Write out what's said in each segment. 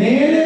Nele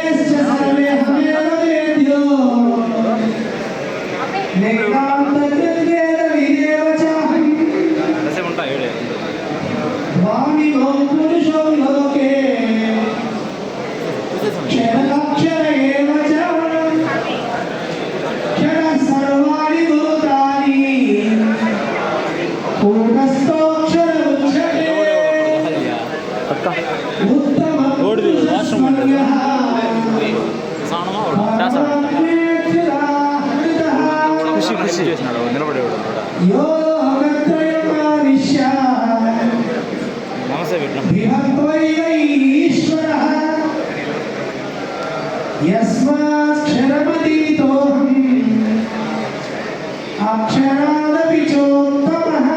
अक्षरादपि चोत्तमः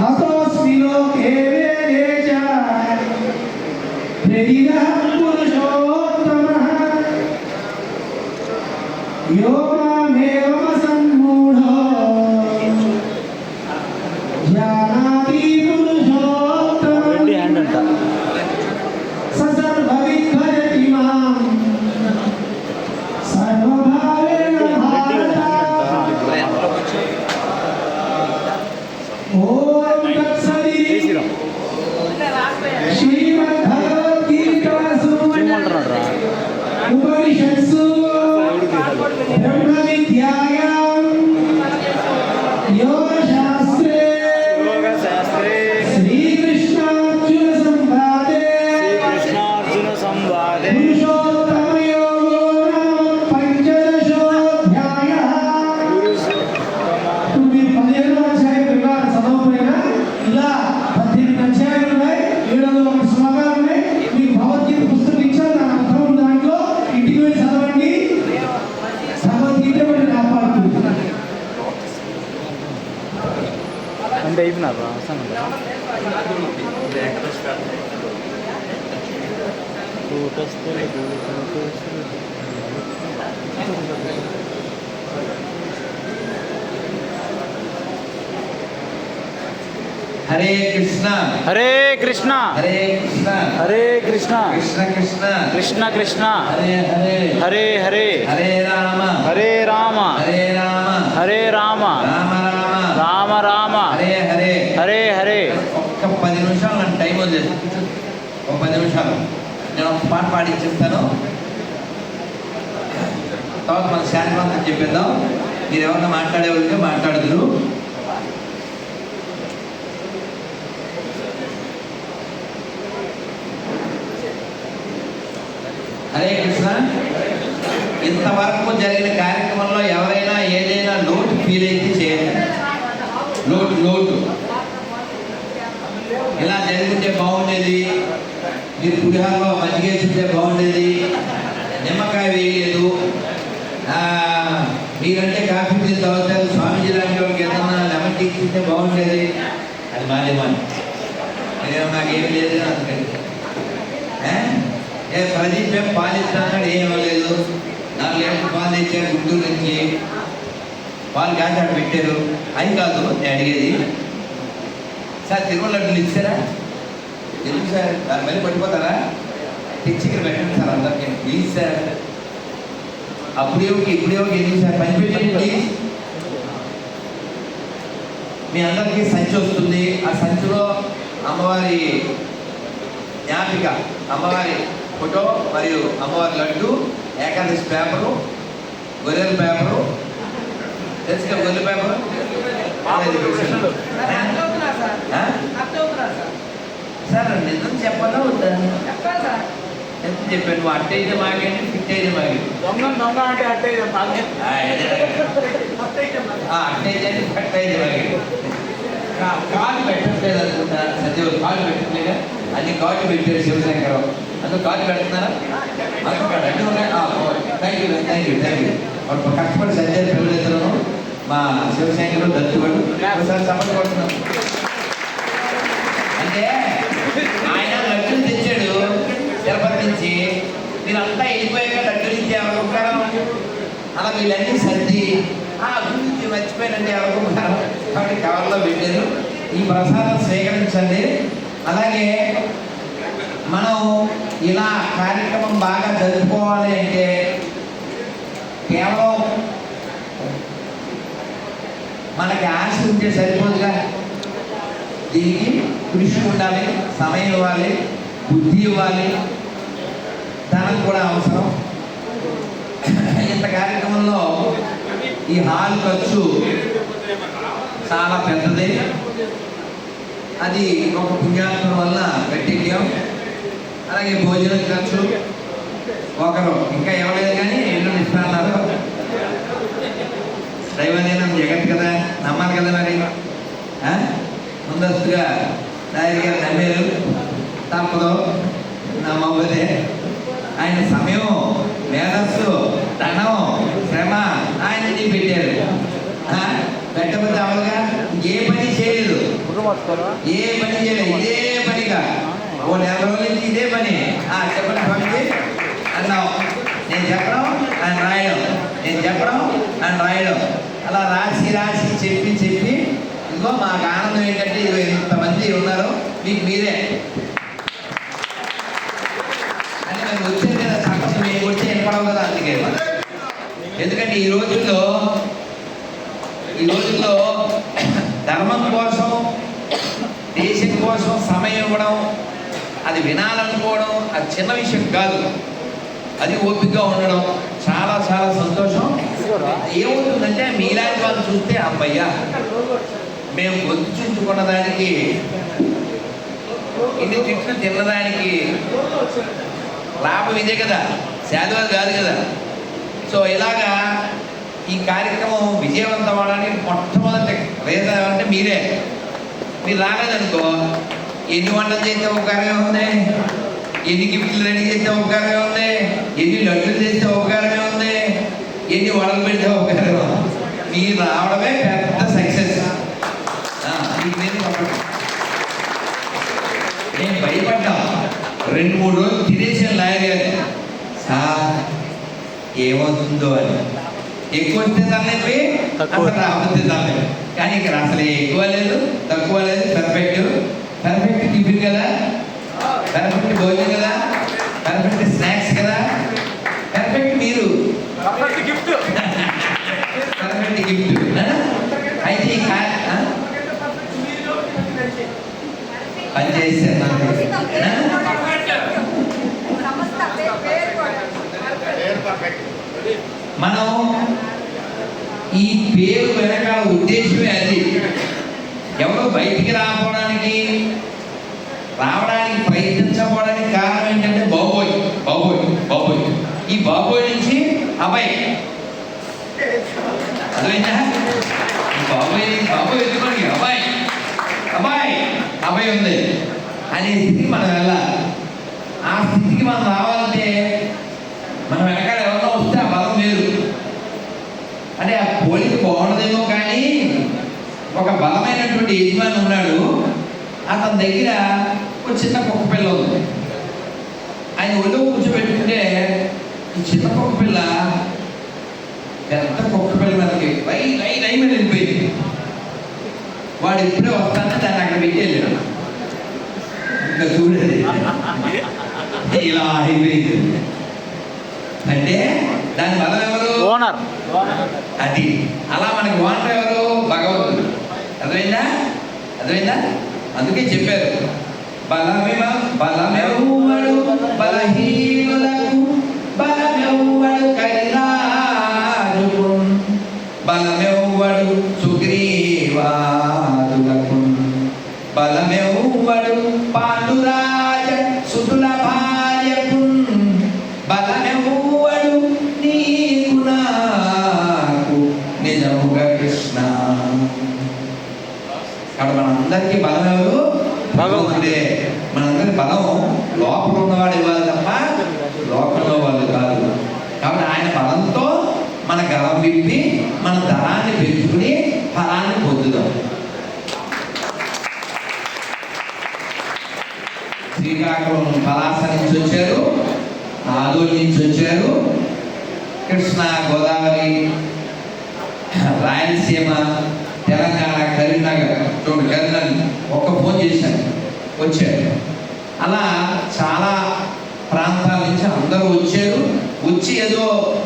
हतोऽस्मि लोके वेदे च प्रदिनः ఉపనిషత్ అంటే అయిపోయినారు అవసరం హరే కృష్ణ హరే కృష్ణ హరే కృష్ణ హరే కృష్ణ కృష్ణ కృష్ణ కృష్ణ కృష్ణ హరే హరే హరే హరే హరే రామ హరే రామ హరే రామ హరే రామ రామ రామ రామ. హరే హరే. హరే హరే. ఒక్క పది నిమిషాలు నాకు టైం వచ్చేసి ఒక పది నిమిషాలు. నేను ఒక పాట చెప్తాను. తర్వాత మన శాంతి మంత్రం చెప్పేద్దాం. మీరు ఎవరన్నా మాట్లాడే వాళ్ళకి మాట్లాడదురు. హరే కృష్ణ. ఇంతవరకు జరిగిన కార్యం ఏం పాలు ఇస్తాడు ఏం ఇవ్వలేదు పాలు తెచ్చారు గుంటూరు నుంచి. పాలు కాసి పెట్టారు. అది కాదు నేను అడిగేది. సార్ తిరుమల లడ్డులు ఇచ్చారా ఎందుకు సార్? దాని మళ్ళీ పడిపోతారా? తెచ్చి ఇక్కడ పెట్టండి సార్ అందరికీ. ప్లీజ్ సార్ అప్పుడే ఓకే ఇప్పుడే ఓకే ఎందుకు సార్? పని పెట్టండి. ప్లీజ్ మీ అందరికీ సంచి వస్తుంది. ఆ సంచిలో అమ్మవారి జ్ఞాపిక అమ్మవారి ఫోటో మరియు అమ్మవారి లడ్డు ఏకాదశి పేపరు గొర్రెల పేపరు. తెలుసు కదా గొర్రెల పేపరు? సార్. నిజం చెప్పాలా వద్దా ఎంత చెప్పాను నువ్వు అట్ట అయితే మాగండి ఫిట్ అయితే మాగండి దొంగ దొంగ అంటే అట్టే బాగా అట్ట అయితే ఫిట్ అయితే మాగండి కాలు పెట్టట్లేదు అనుకుంటా సత్యవాడు కాలు పెట్టట్లేదా? అన్ని కాళ్ళు పెట్టారు శివశంకర్. అందుకు కాళ్ళు పెడుతున్నారా? అన్ని ఉన్నాయి? Thank you thank you thank you వాళ్ళు కష్టపడి సంజయ్ పిల్లలిద్దరు మా శివశంకర్ దత్తుడు. ఒకసారి సపోర్ట్ కొడుతున్నాం అంటే ఆయన లడ్డూలు తెచ్చాడు తిరుపతి నుంచి. మీరంతా వెళ్ళిపోయాక లడ్డూలు ఇచ్చి ఉపకారం అలా వీళ్ళన్నీ సర్ది ఆ గురించి మర్చిపోయినండి ఉపకారం కాబట్టి కవర్లో పెట్టారు. ఈ ప్రసాదం స్వీకరించండి అలాగే మనం ఇలా కార్యక్రమం బాగా జరుపుకోవాలి అంటే కేవలం మనకి ఆశ ఉంటే సరిపోదుగా. దీనికి కృషి ఉండాలి సమయం ఇవ్వాలి బుద్ధి ఇవ్వాలి. ధనం కూడా అవసరం. ఇంత కార్యక్రమంలో ఈ హాల్ ఖర్చు చాలా పెద్దది. అది ఒక పుణ్యాత్మ వల్ల పెట్టించాం అలాగే భోజనం ఖర్చు ఒకరు. ఇంకా ఇవ్వలేదు కానీ ఎన్నో ఇస్తున్నారు దైవదీనం జగత్ కదా నమ్మాలి కదా మరి. ముందస్తుగా నాయుడు గారు నమ్మేరు. తప్పదు. నమ్మకపోతే ఆయన సమయం మేధస్సు ధనం శ్రమ ఆయన పెట్టారు. ఆ? పెట్టకపోతే అవలుగా ఏ పని చేయలేదు. ఏ పని చేయలేదు ఇదే పనిగా. ఓ నెల రోజుల నుంచి ఇదే పని. ఆ చెప్పండి స్వామిజీ. అన్నాం నేను చెప్పడం ఆయన రాయడం. నేను చెప్పడం ఆయన రాయడం. అలా రాసి రాసి చెప్పి చెప్పి ఇంకో మాకు ఆనందం ఏంటంటే ఇదిగో ఇంతమంది ఉన్నారు. మీకు మీరే. అని మేము వచ్చేది కదా సాక్షి మేము వచ్చి వినపడవు కదా అందుకే. ఎందుకంటే ఈ రోజుల్లో ఈ రోజుల్లో ధర్మం కోసం కోసం సమయం ఇవ్వడం అది వినాలనుకోవడం అది చిన్న విషయం కాదు. అది ఓపికగా ఉండడం చాలా చాలా సంతోషం. ఏమవుతుందంటే మీలాంటి వాళ్ళు చూస్తే అమ్మయ్యా మేము గొంతు దానికి ఇన్ని తిట్లు తిన్నదానికి లాభం ఇదే కదా. శాదవాది కాదు కదా. సో ఇలాగా ఈ కార్యక్రమం విజయవంతం అవడానికి మొట్టమొదటి రీజన్ అంటే మీరే. మీరు రాలేదనుకో ఎన్ని వంటలు చేస్తే ఉపకారమే ఉంది ఎన్ని గిఫ్ట్లు రెడీ చేస్తే ఉపకారమే ఉంది ఎన్ని లడ్డులు చేస్తే ఉపకారమే ఉంది ఎన్ని వడలు పెడితే ఉపకారమే మీరు రావడమే పెద్ద సక్సెస్ నేను భయపడ్డా. రెండు మూడు రోజులు తినేసాను లాయర్ గారు. సార్ ఏమవుతుందో అని. ఎక్కువ వస్తే తలనొప్పి తక్కువ. అసలు రాకపోతే తలనొప్పి కానీ ఇక్కడ అసలు ఎక్కువ లేదు తక్కువ లేదు పర్ఫెక్ట్ పర్ఫెక్ట్ టిఫిన్ కదా? పర్ఫెక్ట్ భోజనం కదా? పర్ఫెక్ట్ స్నాక్స్ కదా? పర్ఫెక్ట్ మీరు. గిఫ్ట్ పర్ఫెక్ట్ గిఫ్ట్ అయితే ఈ. మనం ఈ పేరు వెనకాల ఉద్దేశమే అది. ఎవరు బయటికి రాకపోవడానికి రావడానికి ప్రయత్నించకపోవడానికి కారణం ఏంటంటే బాబోయ్ బాబోయ్ బాబోయ్. ఈ బాబోయ్ నుంచి అబ్బాయి అర్థమైందా? బాబోయ్ ఎందుకు మనకి అబ్బాయి అబ్బాయి అబ్బాయి ఉంది. అనే స్థితికి మనం వెళ్ళాలి. ఆ స్థితికి మనం రావాలంటే మనం వెనకాల ఎవరో వస్తే ఆ బలం వేరు అంటే ఆ పోలిక బాగుండదేమో కానీ ఒక బలమైనటువంటి యజమాని ఉన్నాడు అతని దగ్గర ఒక చిన్న కుక్క పిల్ల ఉంది. ఆయన ఒళ్ళో కూర్చోబెట్టుకుంటే ఈ చిన్న కుక్క పిల్ల పెద్ద కుక్క పిల్ల మనకి వై వై వై మీద వెళ్ళిపోయింది. వాడు ఇప్పుడే వస్తానే దాన్ని అక్కడ పెట్టి వెళ్ళాడు. ఇంకా చూడలేదు ఇలా అయిపోయింది. అంటే దాని బలం ఎవరు? ఓనర్ అది. అలా మనకి ఓనర్ ఎవరు? భగవంతుడు. అర్థమైందా? అందుకే చెప్పారు బలమేమ? బలమెవ్వడు బలహీనులకు బలమెవ్వడు కైలాజుకు బలమెవ్వడు సుగ్రీవాదులకు బలమెవ్వడు పాండురాజ మనందరికీ బలం ఎవరు భగవంతుడే మనందరి బలం లోపల ఉన్నవాడు ఇవ్వాలి తప్ప లోకంలో వాళ్ళు కాదు. కాబట్టి ఆయన బలంతో మన గలం విప్పి మన ధనాన్ని పెంచుకుని ఫలాన్ని పొందుదాం. శ్రీకాకుళం పలాస నుంచి వచ్చారు. ఆదోళి నుంచి వచ్చారు. కృష్ణా గోదావరి రాయలసీమ చేశాను వచ్చారు. అలా చాలా ప్రాంతాల నుంచి అందరూ వచ్చారు. వచ్చి ఏదో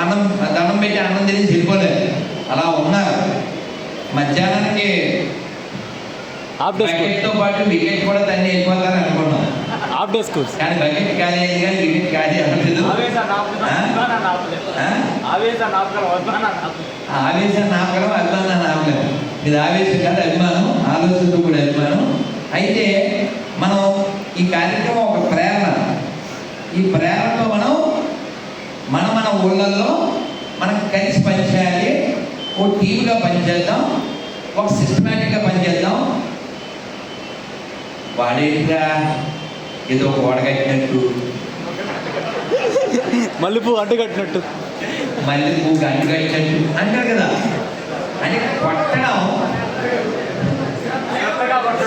అన్నం దండం పెట్టి అన్నం తిని వెళ్ళిపోలేదు. అలా ఉన్నారు. మధ్యాహ్నానికి బకెట్తో పాటు వికెట్ కూడా తన్ని వెళ్ళిపోతారు అనుకున్నాం హాఫ్ డే స్కూల్స్ కానీ బకెట్ ఖాళీ అయింది కానీ వికెట్ ఖాళీ అవ్వలేదు. ఆ? ఆ? ఆవేశాన్ని ఆపగలం అభిమానాన్ని ఆపగలం ఇది ఆవేశం కాదు అభిమానం. ఆలోచనతో కూడా అభిమానం. అయితే మనం ఈ కార్యక్రమం ఒక ప్రేరణ. ఈ ప్రేరణతో మనం మన మన ఊళ్ళల్లో మనం కలిసి పనిచేయాలి. ఓ టీమ్గా పనిచేద్దాం. ఒక సిస్టమేటిక్గా పనిచేద్దాం. వాడేంటిరా? ఏదో మల్లెపూ అడ్డు కట్టినట్టు. మళ్ళీ పువ్వు అంటుకట్టినట్టు అంటారు కదా. అని కొట్టడం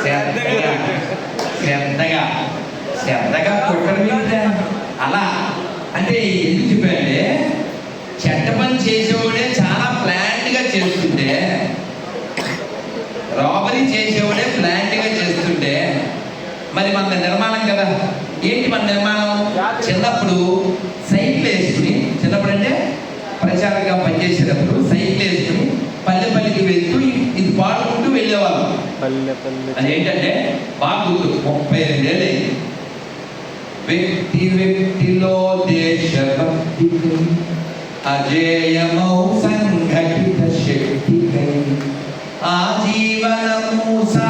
శ్రద్ధగా శ్రద్ధగా శ్రద్ధగా కుట్టడం అలా అంటే ఎందుకు చెప్పారంటే చెడ్డ పని చేసేవాడే చాలా ప్లాంట్గా చేస్తుంటే రాబరీ చేసేవాడే ప్లాంట్గా చేస్తుంటే మరి మన నిర్మాణం కదా ఏంటి మన నిర్మాణం? చిన్నప్పుడు సైకిల్ వేసుకుని చిన్నప్పుడు అంటే ప్రచారంగా పనిచేసేటప్పుడు సైకిల్ వేసుకుని పల్లె పల్లెకి పల్లె పల్లె అది ఏంటంటే బాగా ముప్పై రెండేళ్ళు అయింది. వ్యక్తి వ్యక్తిలో దేశభక్తి అజేయమౌ సంఘటిత శక్తి ఆజీవనము సా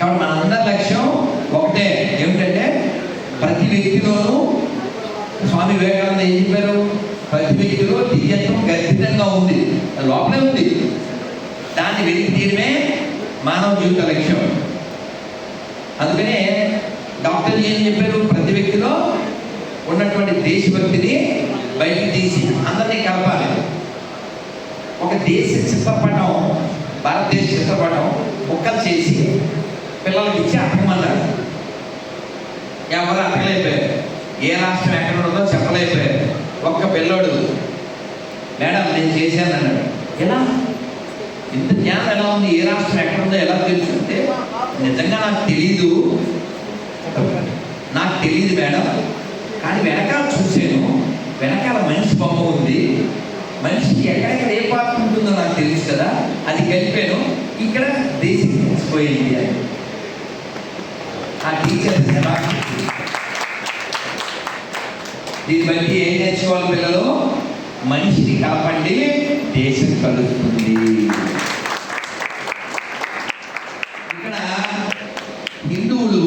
కాబట్టి మనందరి లక్ష్యం ఒకటే. ఏమిటంటే ప్రతి వ్యక్తిలోనూ స్వామి వివేకానంద ఏం చెప్పారు? ప్రతి వ్యక్తిలో దివ్యత్వం గర్భితంగా ఉంది. అది లోపలే ఉంది. దాన్ని వెలికి తీయడమే మానవ జీవిత లక్ష్యం. అందుకనే డాక్టర్ ఏం చెప్పారు? ప్రతి వ్యక్తిలో ఉన్నటువంటి దేశభక్తిని బయటికి తీసి అందరినీ కలపాలి. ఒక దేశ చిత్రపటం భారతదేశ చిత్రపటం ముక్కలు చేసి పిల్లలకి ఇచ్చి అర్థమన్నారు ఎవరు అర్థలేకపోయారు ఏ రాష్ట్రం ఎక్కడ ఉన్నదో చెప్పలేకపోయారు. ఒక్క పిల్లోడు మేడం నేను చేశాను అన్నాడు. ఎలా? ఇంత జ్ఞానం ఎలా ఉంది? ఏ రాష్ట్రం ఎక్కడ ఉందో ఎలా తెలుసుంటే నిజంగా నాకు తెలీదు. నాకు తెలియదు మేడం. కానీ వెనకాల చూశాను. వెనకాల మనిషి బొమ్మ ఉంది. మనిషికి ఎక్కడెక్కడ ఏ పాత్ర ఉంటుందో నాకు తెలుసు కదా అది కలిపాను. ఇక్కడ దేశం తెలిసిపోయింది అని ఆ టీచర్ శ్రమ దీన్ని బట్టి ఏం నేర్చుకోవాలి పిల్లలు? మనిషిని కలపండి దేశం కలుస్తుంది ఇక్కడ హిందువులు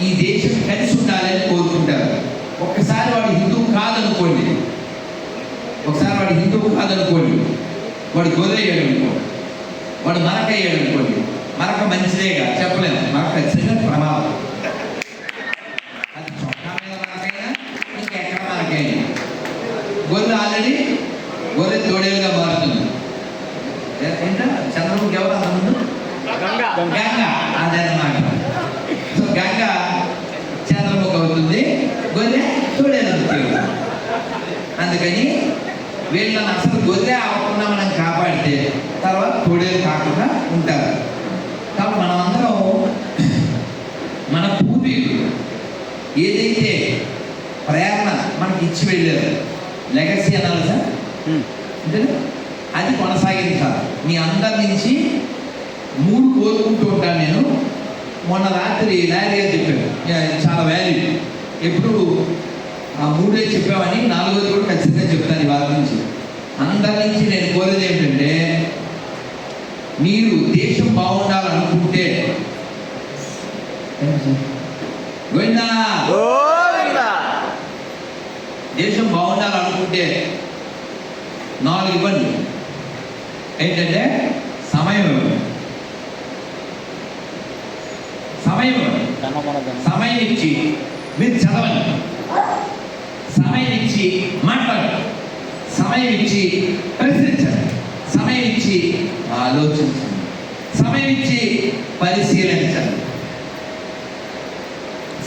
ఈ దేశం కలిసి ఉండాలని కోరుకుంటారు ఒక్కసారి వాడు హిందువు కాదనుకోండి హిందువు కాదనుకోండి. వాడు గొర్రెయ్యాడు అనుకో వాడు మరక అయ్యాడు అనుకోండి మరక మంచిదేగా చెప్పలేము. మరక ఖచ్చితంగా ప్రమాదం. అది చొక్కా మీద మరకైనా ఇంకెక్కడ మరకైనా. గొర్రె ఆల్రెడీ గొర్రె తోడేలుగా మారుతుంది. ఎవరు? అంత ముందు గంగ అదనమాట సో గంగ చంద్రముఖ అవుతుంది గొర్రె తోడేలు అవుతుంది అందుకని వీళ్ళని అసలు గొర్రె అవ్వకుండా మనం కాపాడితే తర్వాత తోడేలు కాకుండా ఉంటారు. కాబట్టి మనం అందరం మన పూర్వీకులు ఏదైతే ప్రేరణ మనకి ఇచ్చి వెళ్ళారు లెగసీ అనాలి సార్? అది కొనసాగించాలి మీ అందరి నుంచి మూడు కోరుకుంటూ ఉంటాను నేను. మొన్న రాత్రి లారీ గారు చెప్పాడు యా- చాలా వాల్యూ ఎప్పుడు ఆ మూడే చెప్పామని నాలుగోది కూడా ఖచ్చితంగా చెప్తాను ఇవాళ నుంచి. అందరి నుంచి నేను కోరేది ఏంటంటే మీరు దేశం బాగుండాలనుకుంటే గోవిందా! దేశం బాగుండాలనుకుంటే నాలుగు ఇవ్వండి. ఏంటంటే సమయం ఇవ్వండి. సమయం ఇవ్వండి. సమయం ఇచ్చి మీరు చదవండి. సమయం ఇచ్చి మాట్లాడండి. సమయం ఇచ్చి ప్రశ్నించండి. సమయం ఇచ్చి ఆలోచించండి. సమయం ఇచ్చి పరిశీలించండి.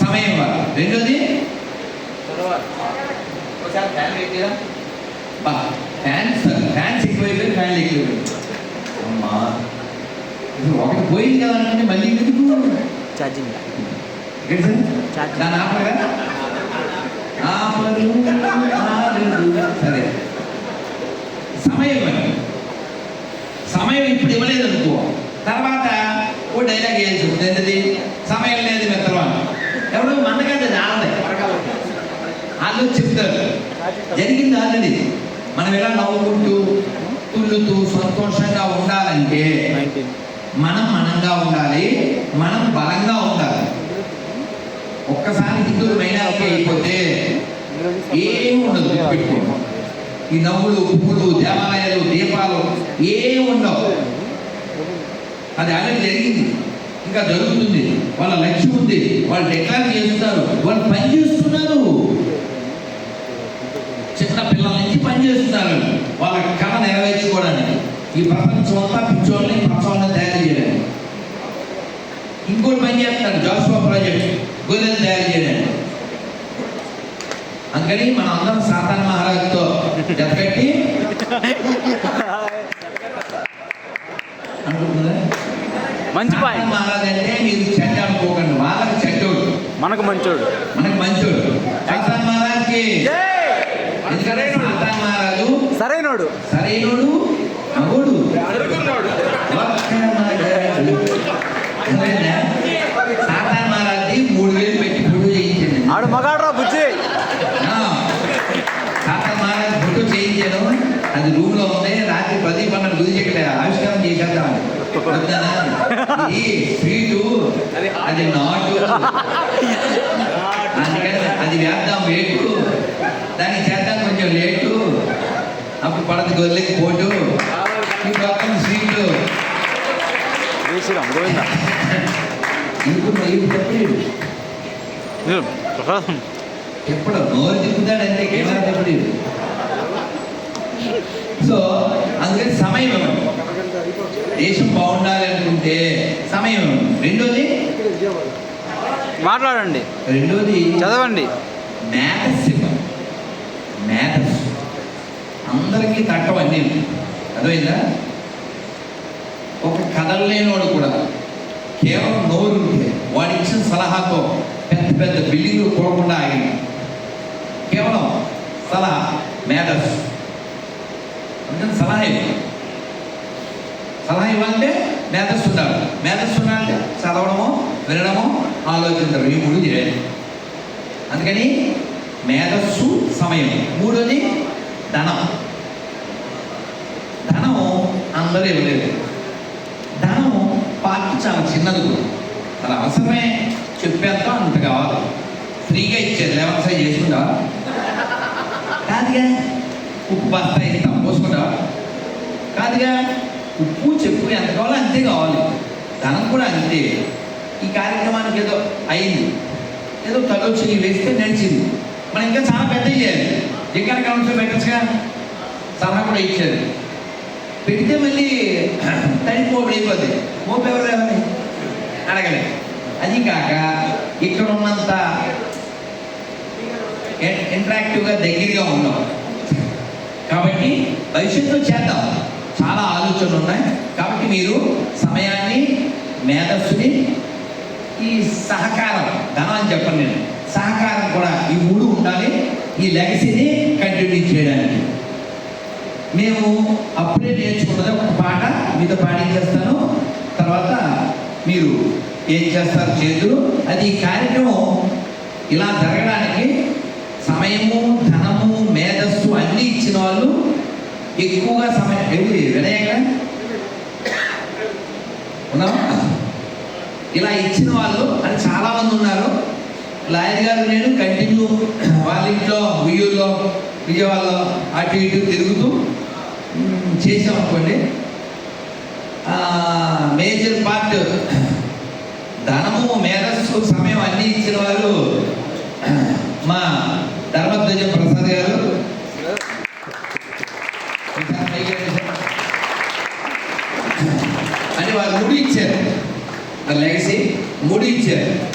సమయం ఇవ్వాలి. రెండోది? ఫ్యాన్స్ ఫ్యాన్స్ ఎక్కువైపోయి ఫ్యాన్లు ఎక్కువైపోయి అమ్మా ఒకటి పోయింది కదా అంటే మళ్ళీ ఎందుకు? ఛార్జింగ్ ఆపరు. సరే. సమయం ఇవ్వండి సమయం ఇప్పుడు ఇవ్వలేదు అనుకో తర్వాత ఓ డైలాగ్ వేయచ్చు. ఏంటది? సమయం లేదు మిత్రం అని ఎవరు మనకంటే ఆడదే వాళ్ళు చెప్తారు. జరిగింది ఆల్రెడీ. మనం ఎలా నవ్వుకుంటూ తుళ్ళుతూ సంతోషంగా ఉండాలంటే మనం మనంగా ఉండాలి మనం బలంగా ఉండాలి. ఒక్కసారి హిందువులు మైనారిటీ అయిపోతే ఏం ఉండదు గుర్తుపెట్టుకో ఈ నవ్వులు పువ్వులు దేవాలయాలు దీపాలు ఏం ఉండవు. అది ఆల్రెడీ జరిగింది. ఇంకా జరుగుతుంది. వాళ్ళ లక్ష్యం ఉంది. వాళ్ళు డిక్లేర్ చేస్తున్నారు వాళ్ళు పని చేస్తున్నారు. చిన్న పిల్లల నుంచి పని చేస్తున్నారు. వాళ్ళ కళ నెరవేర్చుకోవడానికి. ఈ ప్రపంచం అంతా పిచ్చోళ్ళని పచ్చోళ్ళని తయారు చేయడానికి. ఇంకోటి పని చేస్తున్నారు. జాస్వా ప్రాజెక్ట్. గొర్రెలు తయారు చేయడానికి. అందుకని మనం అందరం సాతాన్ మహారాజుతో జతకట్టి మంచి మహారాజు అంటే మీరు చెడ్డ అనుకోకండి. వాళ్ళకి చెడ్డోడు. మనకు మంచోడు. మనకి మంచోడు. సాతాన్ మహారాజ్కి ఎందుకంటే సాతాన్ మహారాజు సరైనోడు. సరైనోడు మగోడు. వద్దానా? స్వీటు అది నాటు. అందుకని అది వేద్దాం వేటు దానికి చేద్దాం కొంచెం లేటు. అప్పుడు పడదు గొల్లకి పోటు. ఈ పక్కన ఇప్పుడు ప్రసాదం ఎప్పుడు నోరు తిప్పుతాడంటే కెమెరా తిప్పలేడు సో అందుకని సమయం ఇవ్వండి దేశం బాగుండాలి అనుకుంటే సమయం రెండోది? మాట్లాడండి. రెండోది చదవండి. మేధస్సు ఇవ్వండి మేధస్సు. అందరికీ తట్టం అన్నీ అర్థమైందా? ఒక కదలలేనివాడు కూడా కేవలం నోరు ఉంటే వాడు ఇచ్చిన సలహాతో పెద్ద పెద్ద బిల్డింగ్లు కూడకుండా ఆగింది కేవలం సలహా మేధస్సు. అందుకని సలహా సలహా ఇవ్వాలంటే మేధస్సు ఉండాలి మేధస్సు ఉండాలంటే చదవడము వినడము ఆలోచించడం ఈ మూడు చేయాలి. అందుకని మేధస్సు సమయం. మూడోది ధనం. ధనం అందరూ ఇవ్వలేదు. ధనం పార్టీ చాలా చిన్నది కూడా. చాలా అవసరమే. చెప్పేంత అంత కావాలి. ఫ్రీగా ఇచ్చారు లెవెన్ సైజ్ చేసుకుంటా. కాదుగా. ఉప్పు బస్తా ఇస్తాం. పోసుకుంటా. కాదుగా. ఉప్పు చెప్పు ఎంత కావాలో అంతే కావాలి ధనం కూడా అంతే ఈ కార్యక్రమానికి ఏదో అయింది ఏదో తలో చెయ్యి వేస్తే నడిచింది మనం ఇంకా చాలా పెద్ద చేయాలి జగన్ కౌన్సిల్ పెట్టచ్చుగా సలహా కూడా ఇచ్చారు పెడితే మళ్ళీ తడిపోబడి అయిపోతుంది మోపు ఎవరు లేవని అడగలే అది కాక ఇక్కడ ఉన్నంత ఇంటరాక్టివ్గా దగ్గరగా ఉన్నాం కాబట్టి భవిష్యత్తులో చేద్దాం చాలా ఆలోచనలు ఉన్నాయి. కాబట్టి మీరు సమయాన్ని మేధస్సుని ఈ సహకారం ధనం అని చెప్పను నేను. సహకారం కూడా ఈ మూడు ఉండాలి. ఈ లెగసీని కంటిన్యూ చేయడానికి. మేము అప్పుడే నేర్చుకున్నది ఒక పాట మీతో పాడించేస్తాను. తర్వాత మీరు ఏం చేస్తారు చేతులు. అది ఈ కార్యక్రమం ఇలా జరగడానికి సమయము ధనము మేధస్సు అన్నీ ఇచ్చిన వాళ్ళు ఎక్కువగా సమయం ఏంటి వినయక ఉన్నావా? ఇలా ఇచ్చిన వాళ్ళు అని చాలామంది ఉన్నారు. లాయర్ గారు నేను కంటిన్యూ వాళ్ళ ఇంట్లో ఉయ్యూరులో విజయవాడలో అటు ఇటు తిరుగుతూ చేసాం అనుకోండి. మేజర్ పార్ట్ ధనము మేధస్సు సమయం అన్నీ ఇచ్చిన వాళ్ళు మా ధర్మధ్వజ ప్రసాద్ గారు వారు ముడి ఇచ్చారు